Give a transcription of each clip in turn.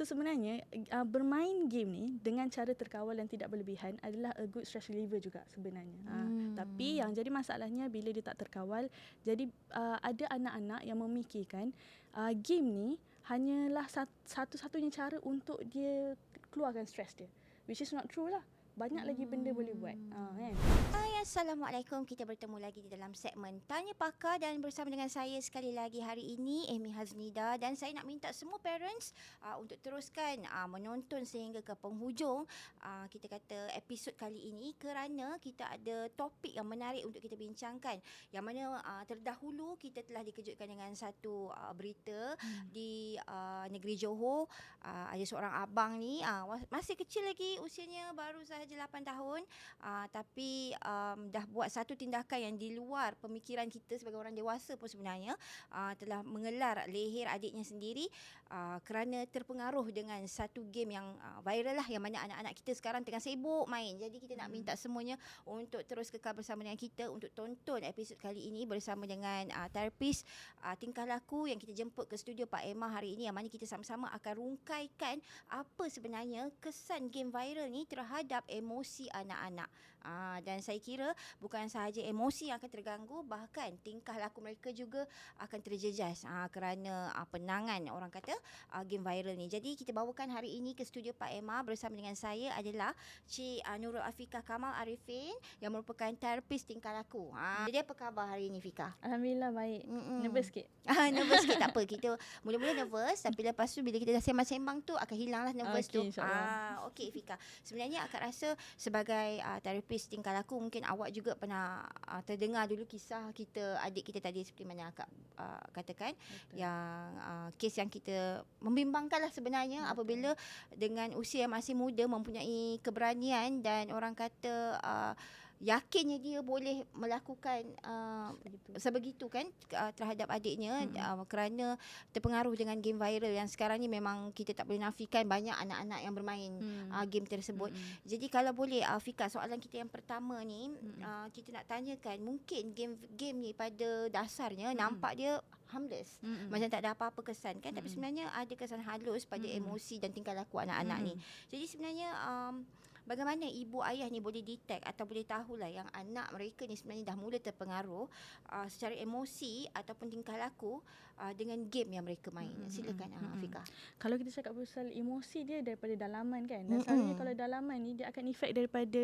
So sebenarnya uh, bermain game ni dengan cara terkawal dan tidak berlebihan adalah a good stress reliever juga sebenarnya. Uh, Hmm. tapi yang jadi masalahnya bila dia tak terkawal, jadi uh, ada anak-anak yang memikirkan uh, game ni hanyalah sat- satu-satunya cara untuk dia keluarkan stres dia. Which is not true lah. Banyak lagi benda boleh buat. Uh, kan? Hai Assalamualaikum Kita bertemu lagi di dalam segmen Tanya Pakar Dan bersama dengan saya sekali lagi hari ini Amy Haznida Dan saya nak minta semua parents uh, Untuk teruskan uh, menonton sehingga ke penghujung uh, Kita kata episod kali ini Kerana kita ada topik yang menarik untuk kita bincangkan Yang mana uh, terdahulu kita telah dikejutkan dengan satu uh, berita Hmm. Di uh, negeri Johor uh, Ada seorang abang ni uh, Masih kecil lagi usianya baru sahaja 8 tahun uh, Tapi um, dah buat satu tindakan yang di luar pemikiran kita sebagai orang dewasa pun sebenarnya uh, Telah mengelar leher adiknya sendiri uh, Kerana terpengaruh dengan satu game yang uh, viral lah Yang mana anak-anak kita sekarang tengah sibuk main. Jadi kita nak minta semuanya untuk terus kekal bersama dengan kita Untuk tonton episod kali ini bersama dengan uh, terapis uh, tingkah laku Yang kita jemput ke studio Pak Emma hari ini Yang mana kita sama-sama akan rungkaikan Apa sebenarnya kesan game viral ni terhadap emosi anak-anak uh, Dan saya kira bukan sahaja emosi yang akan terganggu Bahkan tingkah laku mereka juga akan terjejas uh, Kerana uh, penangan orang kata uh, game viral ni Jadi kita bawakan hari ini ke studio Pak Emma Bersama dengan saya adalah Cik uh, Nurul Afika Kamal Arifin Yang merupakan terapis tingkah laku uh, Jadi apa khabar hari ini Fika? Alhamdulillah baik. Mm-mm. Nervous sikit. Ah, nervous sikit tak apa. Kita mula-mula nervous tapi lepas tu bila kita dah sembang-sembang tu akan hilanglah nervous Okey, tu. Ah, okey Fika. Sebenarnya akak rasa sebagai uh, terapis tingkah laku mungkin awak juga pernah uh, terdengar dulu kisah kita adik kita tadi seperti mana akak uh, katakan Betul. yang uh, kes yang kita membimbangkan lah sebenarnya Betul. apabila dengan usia yang masih muda mempunyai keberanian dan orang kata uh, yakinnya dia boleh melakukan uh, Begitu. sebegitu kan uh, terhadap adiknya Mm-mm. uh, kerana terpengaruh dengan game viral yang sekarang ni memang kita tak boleh nafikan banyak anak-anak yang bermain Hmm. uh, game tersebut. Mm-mm. Jadi kalau boleh uh, Fika soalan kita yang pertama ni Mm-mm. uh, kita nak tanyakan mungkin game game ni pada dasarnya Mm-mm. nampak dia harmless. Mm-mm. Macam tak ada apa-apa kesan kan tapi Mm-mm. sebenarnya ada kesan halus pada Mm-mm. emosi dan tingkah laku anak-anak ni. Mm-mm. Jadi sebenarnya um, bagaimana ibu ayah ni boleh detect atau boleh tahulah yang anak mereka ni sebenarnya dah mula terpengaruh uh, secara emosi ataupun tingkah laku uh, dengan game yang mereka main. Mm-mm. Silakan uh, Mm-mm. Fika. Kalau kita cakap pasal emosi dia daripada dalaman kan. Dan Mm-mm. selalunya kalau dalaman ni dia akan efek daripada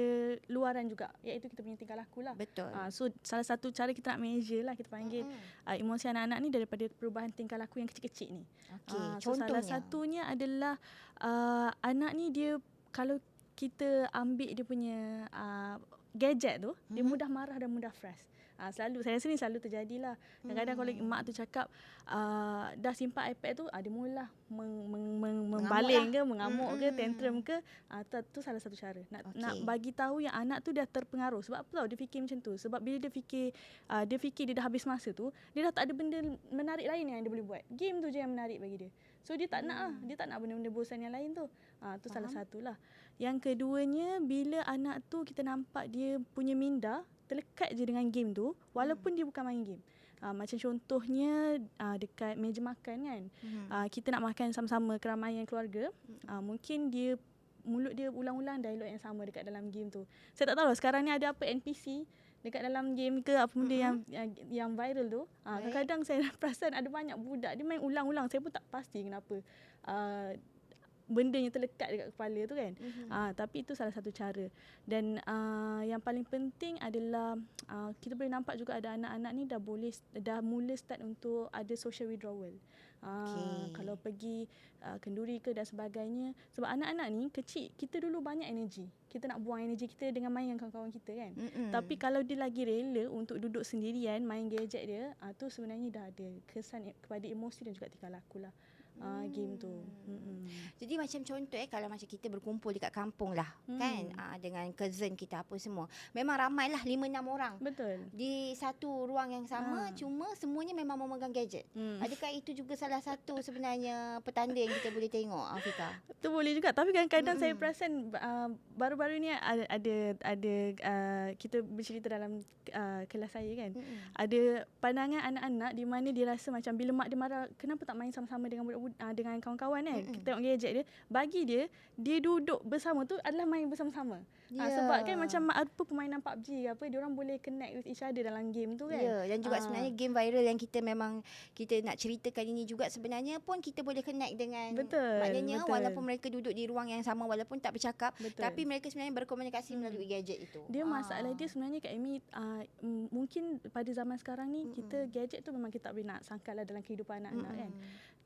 luaran juga. Iaitu kita punya tingkah laku lah. Betul. Uh, so salah satu cara kita nak measure lah kita panggil Mm-mm. uh, emosi anak-anak ni daripada perubahan tingkah laku yang kecil-kecil ni. Okey, Ah, so contohnya. salah satunya adalah uh, anak ni dia kalau kita ambil dia punya uh, gadget tu, dia Mhm. mudah marah dan mudah frust. Uh, selalu saya rasa ni selalu terjadilah. Kadang-kadang kalau Hmm. mak tu cakap uh, dah simpan iPad tu, uh, dia mula meng, meng, meng, membaling lah. ke, mengamuk ke, Mm-mm. tantrum ke. Uh, tu, tu salah satu cara. Nak Okey. nak bagi tahu yang anak tu dah terpengaruh. Sebab apa tau dia fikir macam tu? Sebab bila dia fikir uh, dia fikir dia dah habis masa tu, dia dah tak ada benda menarik lain yang dia boleh buat. Game tu je yang menarik bagi dia. So dia tak nak ah, Hmm. dia tak nak benda-benda bosan yang lain tu. Ah tu salah Faham. satulah. Yang keduanya bila anak tu kita nampak dia punya minda terlekat je dengan game tu walaupun dia bukan main game. Ah macam contohnya ah, dekat meja makan kan. Mhm. Ah kita nak makan sama-sama keramaian keluarga. Ah mungkin dia mulut dia ulang-ulang dialog yang sama dekat dalam game tu. Saya tak tahu sekarang ni ada apa NPC dekat dalam game ke apa benda Mhm. yang, yang yang viral tu. Baik. kadang-kadang saya perasan ada banyak budak dia main ulang-ulang. Saya pun tak pasti kenapa. Ah benda yang terlekat dekat kepala tu kan. Mhm. Ah tapi itu salah satu cara. Dan ah yang paling penting adalah ah kita boleh nampak juga ada anak-anak ni dah boleh dah mula start untuk ada social withdrawal. Ah Okey. kalau pergi ah, kenduri ke dan sebagainya sebab anak-anak ni kecil kita dulu banyak energi. Kita nak buang energi kita dengan main dengan kawan-kawan kita kan. Mm-mm. Tapi kalau dia lagi rela untuk duduk sendirian main gadget dia, ah tu sebenarnya dah ada kesan e- kepada emosi dan juga tingkah laku lah. Ah game tu. Hmm. Mm-mm. Jadi macam contoh eh kalau macam kita berkumpul dekat kampung lah Hmm. kan uh, dengan cousin kita apa semua. Memang ramai lah 5 6 orang Betul. di satu ruang yang sama Ah. cuma semuanya memang memegang gadget. Hmm. Adakah itu juga salah satu sebenarnya petanda yang kita boleh tengok Afika? Tu boleh juga tapi kadang-kadang saya Mm-mm. perasan uh, baru-baru ni ada ada, ada uh, kita bercerita dalam uh, kelas saya kan. Mm-mm. Ada pandangan anak-anak di mana dia rasa macam bila mak dia marah kenapa tak main sama-sama dengan budak-budak uh, dengan kawan-kawan kan, Mm-mm. kita tengok gadget dia, bagi dia dia duduk bersama tu adalah main bersama-sama. Yeah. Uh, sebab kan macam apa permainan PUBG ke apa, dia orang boleh connect with each other dalam game tu kan. Ya, dan juga Ah. sebenarnya game viral yang kita memang kita nak ceritakan ini juga sebenarnya pun kita boleh connect dengan Betul, maknanya betul. walaupun mereka duduk di ruang yang sama walaupun tak bercakap Betul. tapi mereka sebenarnya berkomunikasi Hmm. melalui gadget itu. Dia Ah. masalah dia sebenarnya Kak Amy uh, mungkin pada zaman sekarang ni Mm-mm. kita gadget tu memang kita tak boleh nak sangkal lah dalam kehidupan anak-anak kan.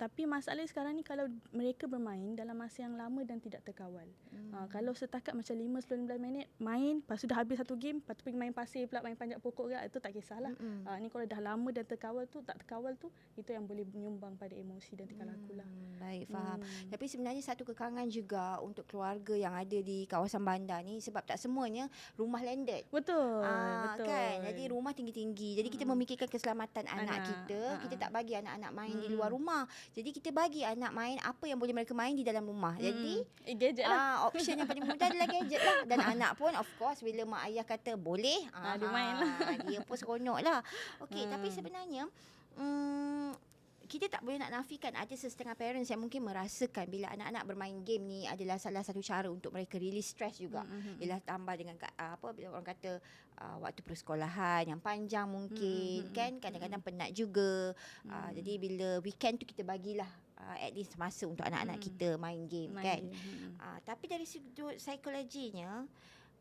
Tapi masalah sekarang ni kalau mereka bermain dalam masa yang lama dan tidak terkawal. Mm. Uh, kalau setakat macam 5-19 minit main, lepas tu dah habis satu game, lepas tu pergi main pasir pula, main panjat pokok ke, itu tak kisahlah. Mm-mm. Uh, ni kalau dah lama dan terkawal tu, tak terkawal tu, itu yang boleh menyumbang pada emosi dan tingkah laku lah. Hmm, Baik, faham. Hmm. Tapi sebenarnya satu kekangan juga untuk keluarga yang ada di kawasan bandar ni sebab tak semuanya rumah landed. Betul, Ah, betul. kan jadi rumah tinggi-tinggi jadi kita Mm-mm. memikirkan keselamatan anak, Anak, kita kita ah. tak bagi anak-anak main di Mm-mm. luar rumah jadi kita bagi anak main apa yang boleh mereka main di dalam rumah jadi Mm. eh, gadget lah. Ah, option yang paling mudah adalah gadget lah dan anak pun of course bila mak ayah kata boleh Ah, dia main lah. dia pun seronok lah okey tapi Hmm. sebenarnya mm, kita tak boleh nak nafikan ada sesetengah parents yang mungkin merasakan bila anak-anak bermain game ni adalah salah satu cara untuk mereka release stress juga. Mm-mm. Bila tambah dengan ah, apa bila orang kata uh, waktu persekolahan yang panjang mungkin Mm, mm, kan kadang-kadang penat juga. Uh, Mm. jadi bila weekend tu kita bagilah uh, at least masa untuk anak-anak Mm. kita main game Main kan. game. Uh, tapi dari sudut psikologinya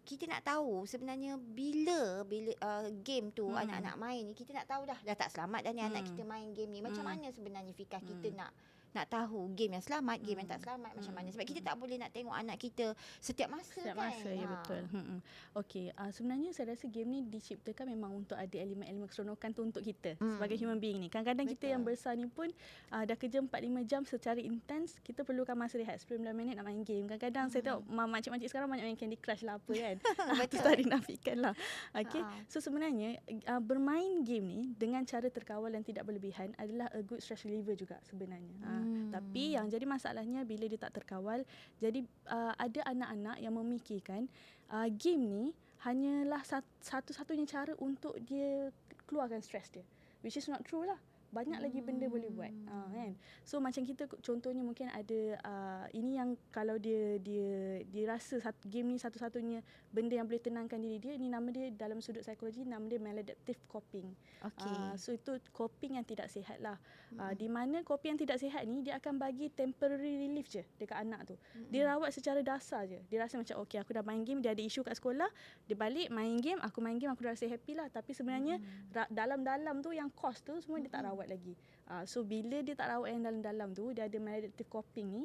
kita nak tahu sebenarnya bila bila uh, game tu Hmm. anak-anak main ni kita nak tahu dah dah tak selamat dah ni anak Hmm. kita main game ni macam Hmm. mana sebenarnya fikah kita Hmm. nak nak tahu game yang selamat game yang tak Hmm. selamat macam Hmm. mana sebab kita tak boleh nak tengok anak kita setiap masa Setiap kan masa, ya Ha. betul. Hmm. Okey, uh, sebenarnya saya rasa game ni diciptakan memang untuk ada elemen-elemen keseronokan tu untuk kita Hmm. sebagai human being ni. Kadang-kadang kita Betul. yang besar ni pun uh, dah kerja 4-5 jam secara intens, kita perlukan masa rehat 10 minit nak main game. Kadang-kadang saya tengok mak- makcik-makcik sekarang banyak main Candy Crush lah apa kan. Ah, tu Betul. tak dinafikan lah. Okey. Ha. So sebenarnya uh, bermain game ni dengan cara terkawal dan tidak berlebihan adalah a good stress reliever juga sebenarnya. Ah, Hmm. tapi yang jadi masalahnya bila dia tak terkawal, jadi uh, ada anak-anak yang memikirkan uh, game ni hanyalah sat- satu-satunya cara untuk dia keluarkan stres dia. Which is not true lah. Banyak lagi benda boleh buat. Uh, kan. So macam kita contohnya mungkin ada uh, ini yang kalau dia dia dia rasa satu, game ni satu-satunya benda yang boleh tenangkan diri dia, ini nama dia dalam sudut psikologi nama dia maladaptive coping. Okey. Uh, so itu coping yang tidak sihat lah. Uh, Mm. di mana coping yang tidak sihat ni dia akan bagi temporary relief je dekat anak tu. Mm-mm. Dia rawat secara dasar je. Dia rasa macam okey aku dah main game, dia ada isu kat sekolah, dia balik main game, aku main game aku dah rasa happy lah. Tapi sebenarnya Mm. ra- dalam-dalam tu yang cost tu semua dia tak Mm-mm. Rawat lagi. Uh, so bila dia tak rawat yang dalam-dalam tu, dia ada maladaptive coping ni,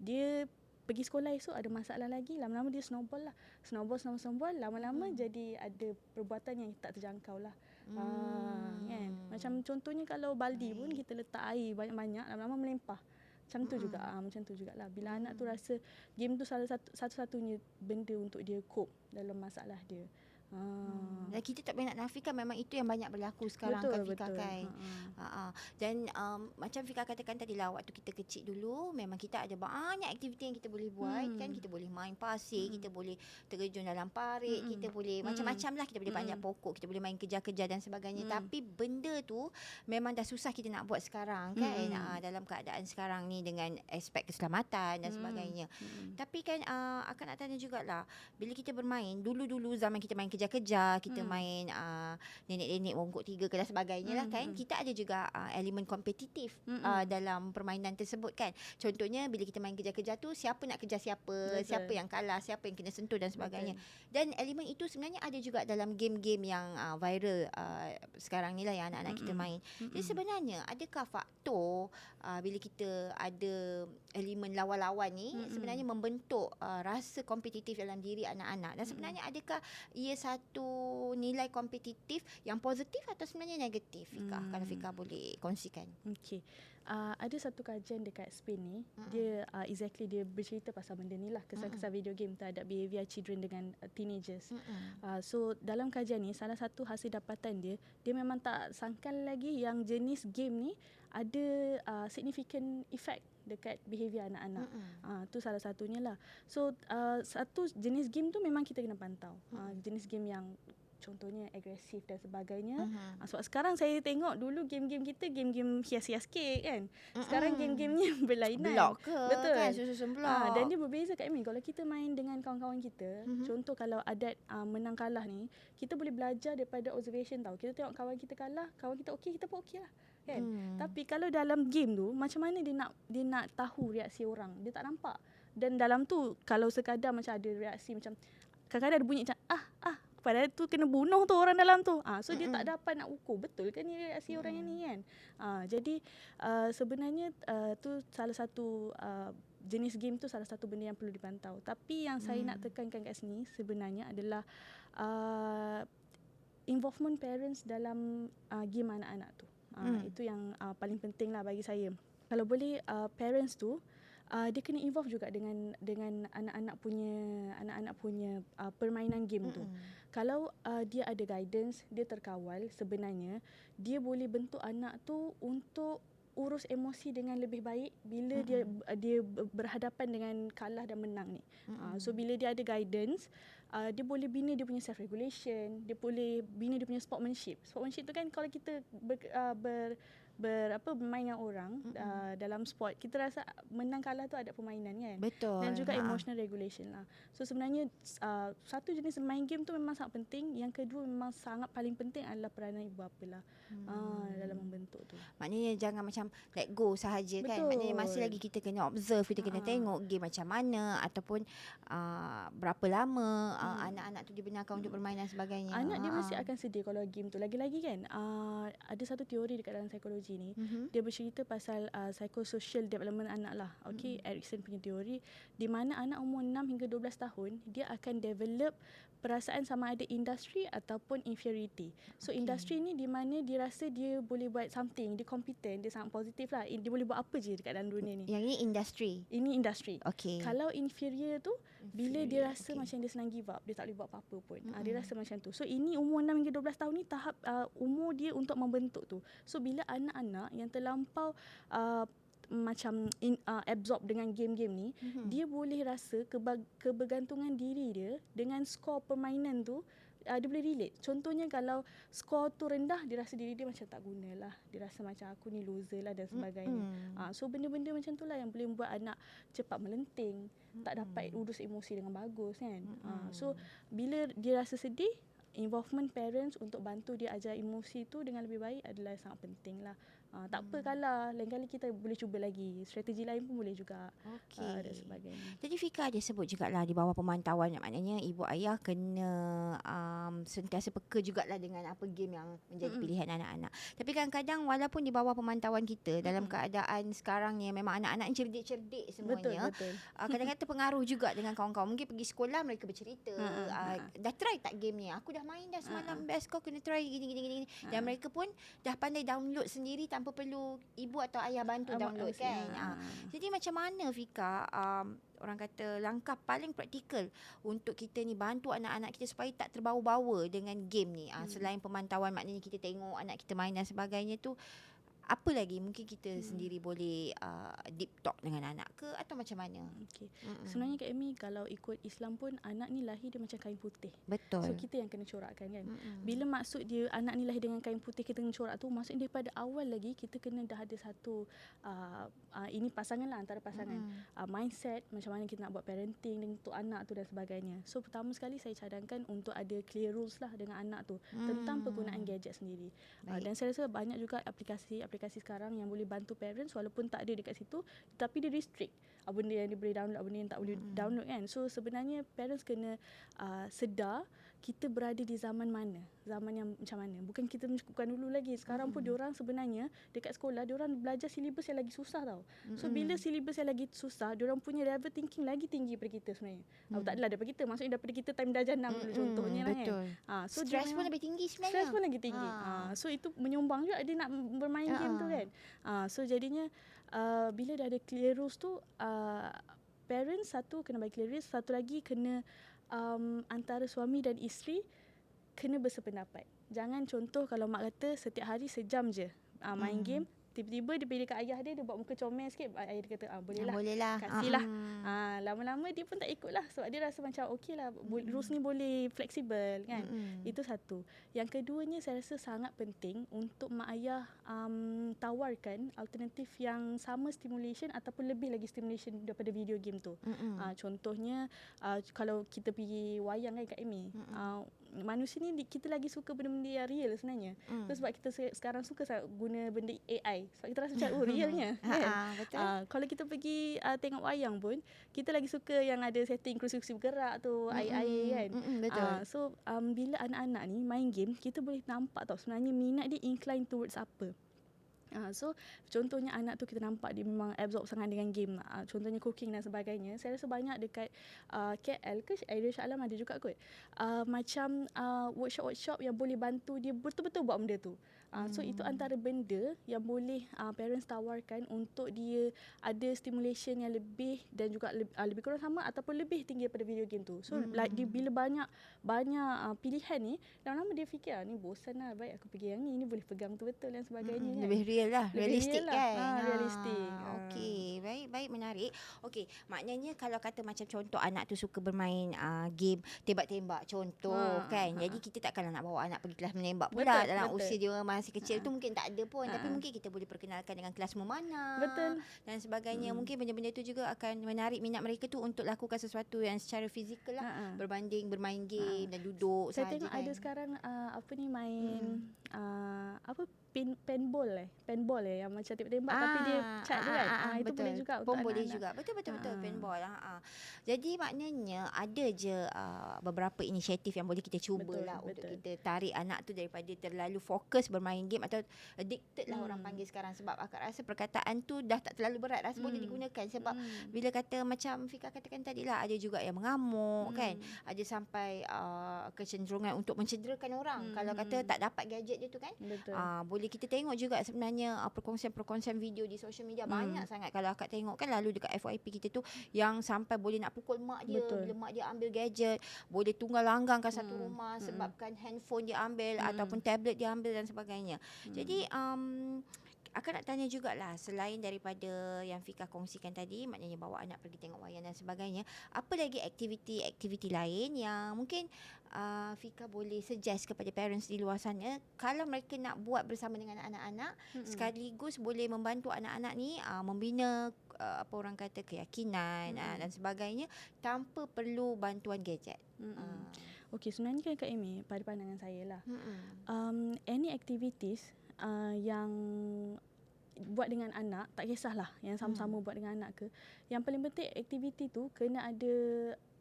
dia pergi sekolah esok ada masalah lagi, lama-lama dia snowball lah. Snowball, snowball, snowball, lama-lama Mm. jadi ada perbuatan yang tak terjangkau lah. Hmm. Ah, kan. Macam contohnya kalau baldi pun kita letak air banyak-banyak lama-lama melempah. Macam tu juga Mm-mm. ah macam tu jugalah. Bila anak tu Mm. rasa game tu salah satu satu-satunya benda untuk dia cope dalam masalah dia. Ah. Dan kita tak boleh nak nafikan memang itu yang banyak berlaku sekarang betul kan Fika betul. kan. Ha. Dan um, macam Fika katakan tadi lah waktu kita kecil dulu memang kita ada banyak aktiviti yang kita boleh buat Hmm. kan kita boleh main pasir, Hmm. kita boleh terjun dalam parit, Hmm. kita boleh Hmm. macam-macam lah kita boleh panjat Hmm. pokok, kita boleh main kejar-kejar dan sebagainya. Hmm. Tapi benda tu memang dah susah kita nak buat sekarang kan Hmm. ha, dalam keadaan sekarang ni dengan aspek keselamatan dan Hmm. sebagainya. Mm-mm. Tapi kan uh, akan nak tanya jugalah bila kita bermain dulu-dulu zaman kita main kejar-kejar, kita Hmm. main uh, nenek-nenek bongkok tiga ke dan sebagainya lah Hmm, kan. hmm. Kita ada juga uh, elemen kompetitif Mm-mm. uh, dalam permainan tersebut kan. Contohnya bila kita main kejar-kejar tu siapa nak kejar siapa, Betul. siapa yang kalah, siapa yang kena sentuh dan sebagainya. Betul. Dan elemen itu sebenarnya ada juga dalam game-game yang uh, viral uh, sekarang ni lah yang anak-anak kita Mm-mm. main. Jadi Mm-mm. sebenarnya adakah faktor uh, bila kita ada elemen lawan-lawan ni Mm-mm. sebenarnya membentuk uh, rasa kompetitif dalam diri anak-anak dan sebenarnya adakah ia satu nilai kompetitif yang positif atau sebenarnya negatif Fika Hmm. kalau Fika boleh kongsikan. Okey. Uh, ada satu kajian dekat Spain ni, Mm-mm. dia uh, exactly dia bercerita pasal benda ni lah, kisah-kisah video game terhadap behavior children dengan uh, teenagers. Uh, so dalam kajian ni salah satu hasil dapatan dia dia memang tak sangkal lagi yang jenis game ni ada uh, significant effect dekat behavior anak-anak. Ah tu salah satunya lah. So uh, satu jenis game tu memang kita kena pantau. Uh, jenis game yang contohnya agresif dan sebagainya. Mhm. Uh, sebab sekarang saya tengok dulu game-game kita game-game hias-hias kek kan. Sekarang Mm-mm. game-gamenya berlainan. blok ke Betul. kan susun blok. Ah, dan dia berbeza Kak Amy. Kalau kita main dengan kawan-kawan kita, Mhm. contoh kalau adat uh, menang kalah ni, kita boleh belajar daripada observation tau. Kita tengok kawan kita kalah, kawan kita okey, kita pun okey lah. Kan? Hmm. Tapi kalau dalam game tu, macam mana dia nak dia nak tahu reaksi orang? Dia tak nampak. Dan dalam tu, kalau sekadar macam ada reaksi macam, kadang-kadang ada bunyi macam, ah, ah, Padahal tu kena bunuh tu orang dalam tu. Ah, so dia tak Mm-mm. dapat nak ukur betul ke ni reaksi orang yang Mm. ni kan. Ah, jadi uh, sebenarnya uh, tu salah satu uh, jenis game tu salah satu benda yang perlu dipantau. Tapi yang saya nak Mm. tekankan kat sini sebenarnya adalah uh, involvement parents dalam uh, game anak-anak tu. Uh, Mm. Itu yang uh, paling penting lah bagi saya. Kalau boleh uh, parents tu uh, dia kena involve juga dengan dengan anak-anak punya anak-anak punya uh, permainan game tu. Mm-mm. Kalau uh, dia ada guidance, dia terkawal sebenarnya dia boleh bentuk anak tu untuk urus emosi dengan lebih baik bila dia dia berhadapan dengan kalah dan menang ni. Uh, so bila dia ada guidance, uh, dia boleh bina dia punya self regulation, dia boleh bina dia punya sportsmanship. Sportsmanship tu kan kalau kita ber, uh, ber ber apa bermain dengan orang uh, dalam sport kita rasa menang kalah tu ada permainan kan Betul. dan juga Ha. emotional regulation lah. So sebenarnya uh, satu jenis main game tu memang sangat penting. Yang kedua memang sangat paling penting adalah peranan ibu bapa lah Hmm. uh, dalam membentuk tu. Maknanya jangan macam let go sahaja kan. Betul. Maknanya masih lagi kita kena observe, kita kena Ha. tengok game macam mana ataupun uh, berapa lama uh, Hmm. anak-anak tu dibenarkan untuk bermain dan sebagainya. Anak dia Ha. mesti akan sedia kalau game tu. Lagi-lagi kan uh, ada satu teori dekat dalam psikologi ni. Mhm. Dia bercerita pasal uh, psychosocial development anak lah. Okay, Mm-mm. Erikson punya teori di mana anak umur 6 hingga 12 tahun dia akan develop perasaan sama ada industri ataupun inferiority. So Okay. industri ni di mana dia rasa dia boleh buat something, dia competent, dia sangat positif lah. Dia boleh buat apa je dekat dalam dunia ni. Yang ini industri. Ini industri. Okey. Kalau inferior tu bila dia rasa Okey. macam dia senang give up, dia tak boleh buat apa-apa pun. Mm dia rasa macam tu. So ini umur 6 hingga 12 tahun ni tahap uh, umur dia untuk membentuk tu. So bila anak-anak yang terlampau uh, macam in, uh, absorb dengan game-game ni, Mhm. dia boleh rasa keba- kebergantungan diri dia dengan skor permainan tu uh, dia boleh relate. Contohnya kalau skor tu rendah, dia rasa diri dia macam tak guna lah. Dia rasa macam aku ni loser lah dan sebagainya. Mm-mm. Ah, so benda-benda macam tu lah yang boleh membuat anak cepat melenting, tak dapat urus emosi dengan bagus kan. Ah, Mm-mm. so bila dia rasa sedih, involvement parents untuk bantu dia ajar emosi tu dengan lebih baik adalah sangat penting lah. Ah, tak apa Hmm. kalah, lain kali kita boleh cuba lagi. Strategi lain pun boleh juga Okey. ah, dan sebagainya. Jadi Fika dia sebut jugalah di bawah pemantauan maknanya ibu ayah kena um, sentiasa peka jugalah dengan apa game yang menjadi Mm-mm. pilihan anak-anak. Tapi kadang-kadang walaupun di bawah pemantauan kita dalam Mm-mm. keadaan sekarang ni memang anak-anak cerdik-cerdik Betul, semuanya. betul. Uh, kadang-kadang terpengaruh juga dengan kawan-kawan. Mungkin pergi sekolah mereka bercerita. Ha, Uh, dah try tak game ni? Aku dah main dah semalam. Ha. Best kau kena try gini gini gini. Dan Ah. mereka pun dah pandai download sendiri tanpa perlu ibu atau ayah bantu Ah, download kan. ah, Ah. Jadi macam mana Fika um, orang kata langkah paling praktikal untuk kita ni bantu anak-anak kita supaya tak terbawa-bawa dengan game ni. Ah Hmm. selain pemantauan maknanya kita tengok anak kita main dan sebagainya tu apa lagi mungkin kita Hmm. sendiri boleh uh, deep talk dengan anak ke atau macam mana? Okey. Sebenarnya Kak Amy kalau ikut Islam pun anak ni lahir dia macam kain putih. betul. So kita yang kena corakkan kan. Mm-mm. Bila maksud dia anak ni lahir dengan kain putih kita kena corak tu maksudnya daripada awal lagi kita kena dah ada satu uh, uh, ini pasangan lah antara pasangan uh, mindset macam mana kita nak buat parenting dengan untuk anak tu dan sebagainya. So pertama sekali saya cadangkan untuk ada clear rules lah dengan anak tu tentang Mm. penggunaan gadget sendiri. Uh, dan saya rasa banyak juga aplikasi-aplikasi sekarang yang boleh bantu parents walaupun tak ada dekat situ tapi dia restrict uh, benda yang dia boleh download apa benda yang tak boleh Mm-mm. download kan. So sebenarnya parents kena uh, sedar kita berada di zaman mana, zaman yang macam mana. Bukan kita mencukupkan dulu lagi. Sekarang pun Mm-mm. diorang sebenarnya dekat sekolah diorang belajar silibus yang lagi susah tau. So Mm-mm. bila silibus yang lagi susah, diorang punya level thinking lagi tinggi daripada kita sebenarnya. Mm. Mm. tak adalah daripada kita, maksudnya daripada kita time darjah 6 dulu Mm-mm. contohnya lah kan. Ha, so Stress pun lebih tinggi sebenarnya. Stress pun lagi tinggi. Ha. Ha. so itu menyumbang juga dia nak bermain Ha, game tu kan. Ha, so jadinya uh, bila dah ada clear rules tu uh, parents satu kena bagi clear rules, satu lagi kena um, antara suami dan isteri kena bersependapat. Jangan contoh kalau mak kata setiap hari sejam je uh, main Hmm. game, tiba-tiba dia pergi dekat ayah dia dia buat muka comel sikit, ayah dia kata ah boleh Ah, lah. Boleh lah. Kasihlah. Ah, mm. Ah, lama-lama dia pun tak ikut lah sebab dia rasa macam okey lah mm. rules ni boleh fleksibel kan. Mm-mm. Itu satu. Yang keduanya saya rasa sangat penting untuk mak ayah um, tawarkan alternatif yang sama stimulation ataupun lebih lagi stimulation daripada video game tu. Mm-mm. Uh, contohnya uh, kalau kita pergi wayang kan Kak Amy. Uh, manusia ni kita lagi suka benda-benda yang real sebenarnya. Mm. Tu sebab kita se- sekarang suka sangat guna benda AI. Sebab kita rasa macam oh realnya kan. Ha, betul. Uh, kalau kita pergi uh, tengok wayang pun kita lagi suka yang ada setting kerusi-kerusi bergerak tu, air-air kan. Mm-mm, betul. Ah, so um, bila anak-anak ni main game, kita boleh nampak tau sebenarnya minat dia incline towards apa. Uh, so contohnya anak tu kita nampak dia memang absorb sangat dengan game. Uh, contohnya cooking dan sebagainya. Saya rasa banyak dekat uh, KL ke Shah Alam ada juga kot. Uh, macam uh, workshop-workshop yang boleh bantu dia betul-betul buat benda tu. Uh, so itu antara benda yang boleh uh, parents tawarkan untuk dia ada stimulation yang lebih dan juga lebih, uh, lebih kurang sama ataupun lebih tinggi daripada video game tu. So Hmm. like dia bila banyak banyak uh, pilihan ni, lama-lama dia fikir ah, ni bosan lah baik aku pergi yang ni, ni boleh pegang tu betul dan sebagainya Mm-mm, kan. Lebih real lah, Lebih realistik real lah. kan. Ha, realistik. Ha. Okey, baik baik menarik. Okey, maknanya kalau kata macam contoh anak tu suka bermain uh, game tembak-tembak contoh Ha, kan. ha, Jadi kita takkanlah nak bawa anak pergi kelas menembak Betul, pula dalam betul. usia dia masih kecil Ha. tu mungkin tak ada pun tapi Ha. mungkin kita boleh perkenalkan dengan kelas memanah Betul. dan sebagainya. Hmm. Mungkin benda-benda tu juga akan menarik minat mereka tu untuk lakukan sesuatu yang secara fizikal lah Ha, ha. berbanding bermain game dan duduk Saya tengok kan. ada sekarang uh, apa ni main uh, apa pin penball eh penball eh yang macam tembak-tembak tapi dia cat tu kan ah, itu boleh juga Pun untuk boleh anak-anak. juga. Betul betul betul Ah. paintball. Ha, ha. Jadi maknanya ada je uh, beberapa inisiatif yang boleh kita cuba Betul, lah untuk betul. kita tarik anak tu daripada terlalu fokus bermain game atau addicted lah Hmm. orang panggil sekarang sebab akak rasa perkataan tu dah tak terlalu berat rasa boleh Hmm. digunakan sebab Hmm. bila kata macam Fika katakan tadi lah ada juga yang mengamuk kan Hmm. ada sampai uh, kecenderungan untuk mencederakan orang Hmm, kalau kata tak dapat gadget dia tu kan betul Ah boleh kita tengok juga sebenarnya uh, perkongsian-perkongsian video di social media Hmm. banyak sangat kalau akak tengok kan lalu dekat FYP kita tu yang sampai boleh nak pukul mak dia Betul. bila mak dia ambil gadget boleh tunggal langgangkan satu Hmm. rumah Hmm. sebabkan handphone dia ambil Hmm. ataupun tablet dia ambil dan sebagainya. Hmm. Jadi um Akak nak tanya jugalah selain daripada yang Fika kongsikan tadi maknanya bawa anak pergi tengok wayang dan sebagainya apa lagi aktiviti-aktiviti lain yang mungkin uh, Fika boleh suggest kepada parents di luar sana kalau mereka nak buat bersama dengan anak-anak Mm-mm. sekaligus boleh membantu anak-anak ni uh, membina uh, apa orang kata keyakinan uh, Mm-mm. dan sebagainya tanpa perlu bantuan gadget. Mm-mm. Uh, Okey sebenarnya kan Kak Amy pada pandangan saya lah mm-mm. um, any activities uh, yang buat dengan anak tak kisahlah yang sama-sama buat dengan anak ke yang paling penting aktiviti tu kena ada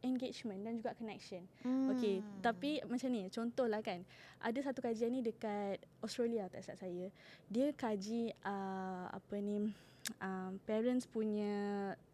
engagement dan juga connection Okey, Hmm. tapi macam ni, contohlah kan, ada satu kajian ni dekat Australia tak silap saya. Dia kaji uh, apa ni um, parents punya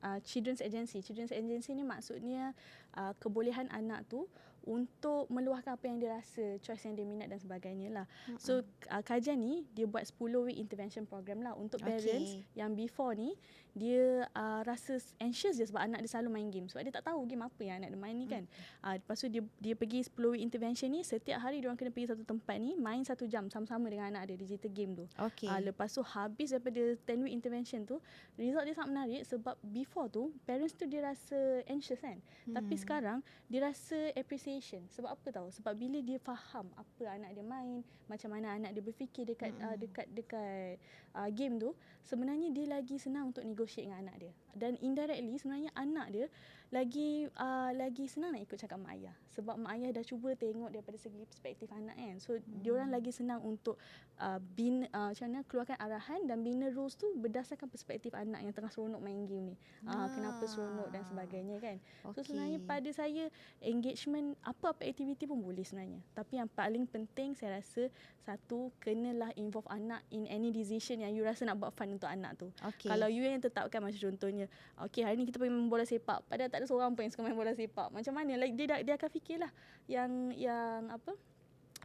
uh, children's agency. Children's agency ni maksudnya uh, kebolehan anak tu untuk meluahkan apa yang dia rasa, choice yang dia minat dan sebagainya lah. So uh, kajian ni dia buat 10 week intervention program lah untuk parents yang before ni dia uh, rasa anxious je sebab anak dia selalu main game. Sebab dia tak tahu game apa yang anak dia main ni kan. Uh, lepas tu dia dia pergi 10 week intervention ni setiap hari dia orang kena pergi satu tempat ni main satu jam sama-sama dengan anak dia digital game tu. Okey. Uh, lepas tu habis daripada 10 week intervention tu result dia sangat menarik sebab before tu parents tu dia rasa anxious kan. Hmm. Tapi sekarang dia rasa appreciation. Sebab apa tahu? Sebab bila dia faham apa anak dia main, macam mana anak dia berfikir dekat uh, dekat dekat uh, game tu, sebenarnya dia lagi senang untuk negotiate dengan anak dia. Dan indirectly sebenarnya anak dia lagi uh, lagi senang nak ikut cakap mak ayah. Sebab mak ayah dah cuba tengok daripada segi perspektif anak kan. So hmm. dia orang lagi senang untuk uh, bin uh, macam mana keluarkan arahan dan bina rules tu berdasarkan perspektif anak yang tengah seronok main game ni. Ah, kenapa seronok dan sebagainya kan. So sebenarnya pada saya engagement apa-apa aktiviti pun boleh sebenarnya. Tapi yang paling penting saya rasa satu kenalah involve anak in any decision yang you rasa nak buat fun untuk anak tu. Okey. Kalau you yang tetapkan macam contohnya, okay hari ni kita pergi main bola sepak, padahal tak ada seorang pun yang suka main bola sepak. Macam mana like dia dia akan fikirlah yang yang apa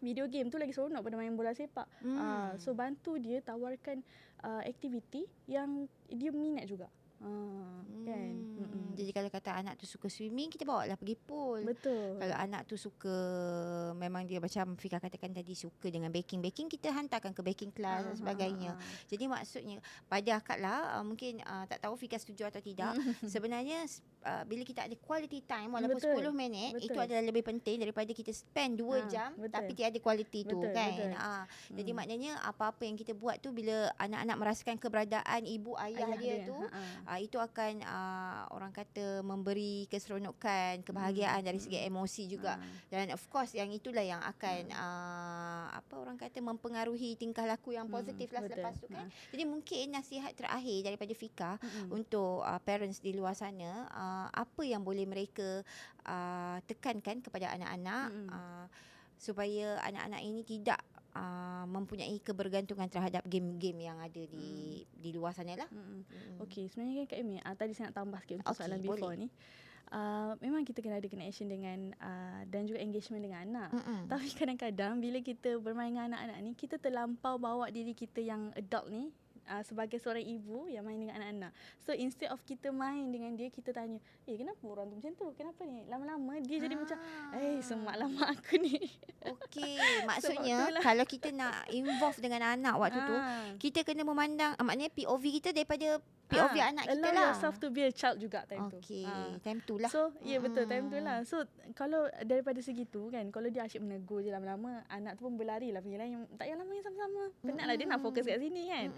video game tu lagi seronok pada main bola sepak. Hmm. Ah, so bantu dia tawarkan uh, aktiviti yang dia minat juga. Ah, kan. Hmm. Mm-mm. Jadi kalau kata anak tu suka swimming, kita bawa lah pergi pool. Betul. Kalau anak tu suka memang dia macam Fika katakan tadi suka dengan baking. Baking kita hantarkan ke baking class dan Ah, sebagainya. ah, ah. Jadi maksudnya pada akak lah uh, mungkin uh, tak tahu Fika setuju atau tidak. Sebenarnya uh, bila kita ada quality time walaupun Betul, 10 minit itu betul. adalah lebih penting daripada kita spend 2 Ah, jam betul. tapi tiada quality tu Betul, kan. betul. Ah, Jadi Hmm. maknanya apa-apa yang kita buat tu bila anak-anak merasakan keberadaan ibu ayah, dia, tu Ha, ha. Uh, itu akan uh, orang kata memberi keseronokan, kebahagiaan Hmm, dari segi hmm. emosi juga. Ah. Dan of course yang itulah yang akan uh, apa orang kata mempengaruhi tingkah laku yang Hmm, positif lah betul. selepas tu kan. Ah. Jadi mungkin nasihat terakhir daripada Fika Mm-mm. untuk uh, parents di luar sana uh, apa yang boleh mereka uh, tekankan kepada anak-anak Mm-mm. uh, supaya anak-anak ini tidak uh, mempunyai kebergantungan terhadap game-game yang ada di di luar sana lah. Mm-mm. Mm. Okey, sebenarnya kan Kak Amy, uh, tadi saya nak tambah sikit untuk Okey, soalan boleh. before ni. Uh, memang kita kena ada connection dengan uh, dan juga engagement dengan anak. Mm-mm. Tapi kadang-kadang bila kita bermain dengan anak-anak ni, kita terlampau bawa diri kita yang adult ni uh, sebagai seorang ibu yang main dengan anak-anak. So instead of kita main dengan dia, kita tanya, eh kenapa orang tu macam tu? Kenapa ni? Lama-lama dia jadi macam, eh semak lama aku ni. Okey, maksudnya itulah. kalau kita nak involve dengan anak waktu tu, Ah. kita kena memandang ah, maknanya POV kita daripada POV Ah, anak kita allow lah. yourself to be a child juga time tu. Okey, Ah. time tu lah. So, ya yeah, betul time tu lah. So, kalau daripada segitu kan, kalau dia asyik menegur je lama-lama, anak tu pun berlari lah pergi lain. Tak payah lama yang sama-sama. Penat lah dia nak fokus kat sini kan.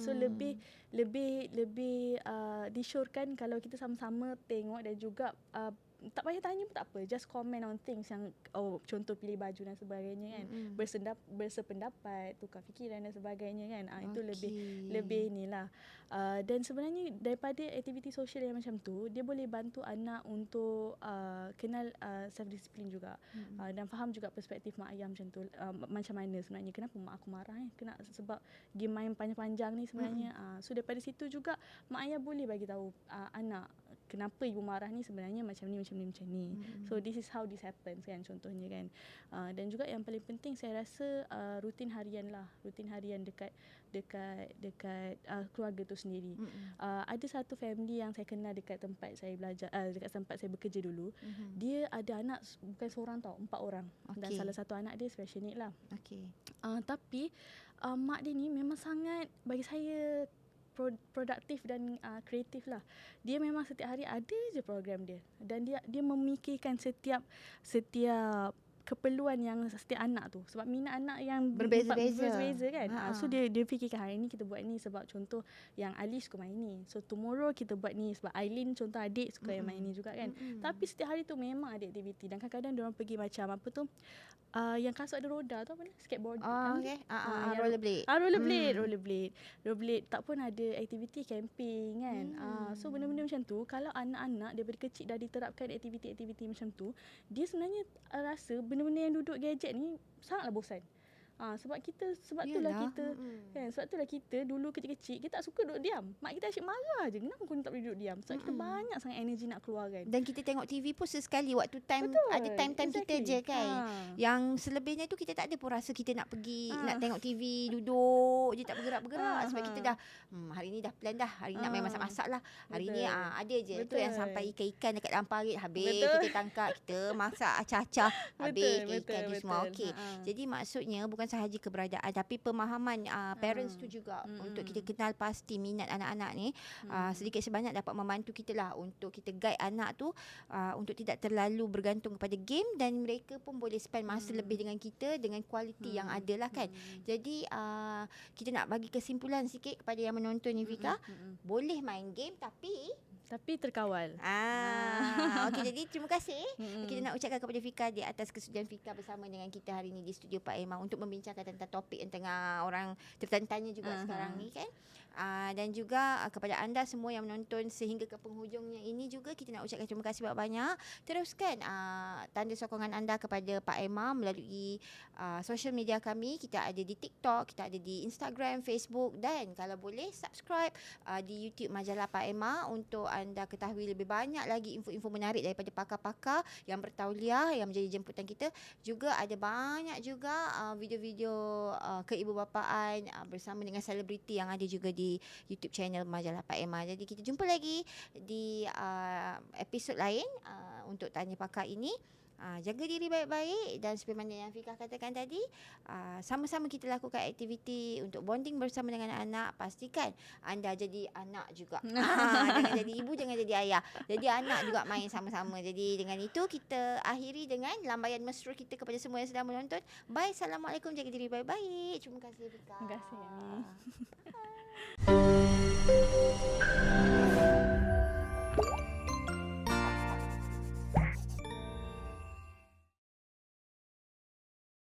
So, Mm-mm. lebih lebih lebih uh, disyorkan kalau kita sama-sama tengok dan juga uh, tak payah tanya pun tak apa. Just comment on things yang, oh contoh pilih baju dan sebagainya kan. Mm-mm. Bersendap, bersependapat, tukar fikiran dan sebagainya kan. Ah, itu lebih Okey. lebih inilah. Uh, dan sebenarnya daripada aktiviti sosial yang macam tu, dia boleh bantu anak untuk uh, kenal uh, self discipline juga. Mm-mm. Uh, dan faham juga perspektif mak ayah macam tu. Uh, macam mana sebenarnya kenapa mak aku marah eh? Kena sebab game main panjang-panjang ni sebenarnya. Uh, so daripada situ juga mak ayah boleh bagi tahu uh, anak kenapa ibu marah ni sebenarnya macam ni macam ni macam ni. Mm-mm. So this is how this happens kan contohnya kan. Uh, dan juga yang paling penting saya rasa uh, rutin harian lah, rutin harian dekat dekat dekat uh, keluarga tu sendiri. Mm-mm. Uh, ada satu family yang saya kenal dekat tempat saya belajar uh, dekat tempat saya bekerja dulu. Mhm. Dia ada anak bukan seorang tau, empat orang. Dan Okey. salah satu anak dia special need lah. Okey. Uh, tapi uh, mak dia ni memang sangat bagi saya pro- produktif dan uh, kreatif lah. Dia memang setiap hari ada je program dia dan dia dia memikirkan setiap setiap keperluan yang setiap anak tu sebab minat anak yang Berbeza-beza. berbeza kan Ha. so dia dia fikirkan hari ni kita buat ni sebab contoh yang Ali suka main ni so tomorrow kita buat ni sebab Aileen contoh adik suka yang main ni juga kan Mm-mm. tapi setiap hari tu memang ada aktiviti dan kadang-kadang dia orang pergi macam apa tu uh, yang kasut ada roda tu apa ni skateboard Oh, okey. Ah, Ah, ah, rollerblade. Ah rollerblade, Hmm. rollerblade. Rollerblade tak pun ada aktiviti camping kan. Ah so Hmm. benda-benda macam tu kalau anak-anak daripada kecil dah diterapkan aktiviti-aktiviti macam tu, dia sebenarnya uh, rasa benda-benda yang duduk gadget ni sangatlah bosan. Ah sebab kita sebab itulah Yalah. kita Mm-mm. kan sebab itulah kita dulu kecil-kecil kita tak suka duduk diam. Mak kita asyik marah je. Kenapa kau ni tak boleh duduk diam? Sebab kita Mm-mm. banyak sangat energi nak keluarkan. Dan kita tengok TV pun sesekali waktu time Betul, ada time-time kita exactly. je kan. Ah. Yang selebihnya tu kita tak ada pun rasa kita nak pergi Ah. nak tengok TV duduk je tak bergerak-bergerak Ah, sebab kita dah hmm, hari ni dah plan dah hari ni nak main masak-masak lah hari ni Betul. ah, ada je tu yang Betul. sampai ikan-ikan dekat dalam parit habis Betul. kita tangkap kita masak acah-acah habis Betul, ikan betul, tu semua betul. okey Ha, ha. jadi maksudnya bukan sahaja keberadaan tapi pemahaman uh, parents Ah. tu juga Mm-mm. untuk kita kenal pasti minat anak-anak ni uh, Hmm. sedikit sebanyak dapat membantu kita lah untuk kita guide anak tu uh, untuk tidak terlalu bergantung kepada game dan mereka pun boleh spend masa Hmm. lebih dengan kita dengan kualiti yang Hmm. ada lah kan. Hmm. Jadi uh, kita nak bagi kesimpulan sikit kepada yang menonton ni Vika. Mm-mm, mm-mm. Boleh main game tapi Tapi terkawal. ah okey jadi terima kasih. Mm-mm. Kita nak ucapkan kepada Fika di atas kesudian Fika bersama dengan kita hari ini di studio Pak Emma untuk membincangkan tentang topik yang tengah orang tertanya-tanya juga Aha. sekarang ni kan. Uh, dan juga uh, kepada anda semua yang menonton sehingga ke penghujungnya ini juga kita nak ucapkan terima kasih banyak-banyak. Teruskan uh, tanda sokongan anda kepada Pak Emma melalui uh, social media kami. Kita ada di TikTok, kita ada di Instagram, Facebook dan kalau boleh subscribe uh, di YouTube majalah Pak Emma untuk anda ketahui lebih banyak lagi info-info menarik daripada pakar-pakar yang bertauliah yang menjadi jemputan kita. Juga ada banyak juga uh, video-video uh, keibubapaan uh, bersama dengan selebriti yang ada juga di di YouTube channel Majalah Pak Emma. Jadi kita jumpa lagi di uh, episod lain uh, untuk tanya pakar ini. Uh, jaga diri baik-baik dan seperti mana yang Fikah katakan tadi, uh, sama-sama kita lakukan aktiviti untuk bonding bersama dengan anak. Pastikan anda jadi anak juga. uh, jangan jadi ibu, jangan jadi ayah. Jadi anak juga main sama-sama. Jadi dengan itu kita akhiri dengan lambaian mesra kita kepada semua yang sedang menonton. Bye. Assalamualaikum. Jaga diri baik-baik. Terima kasih Fikah. Terima kasih, Ami. うん。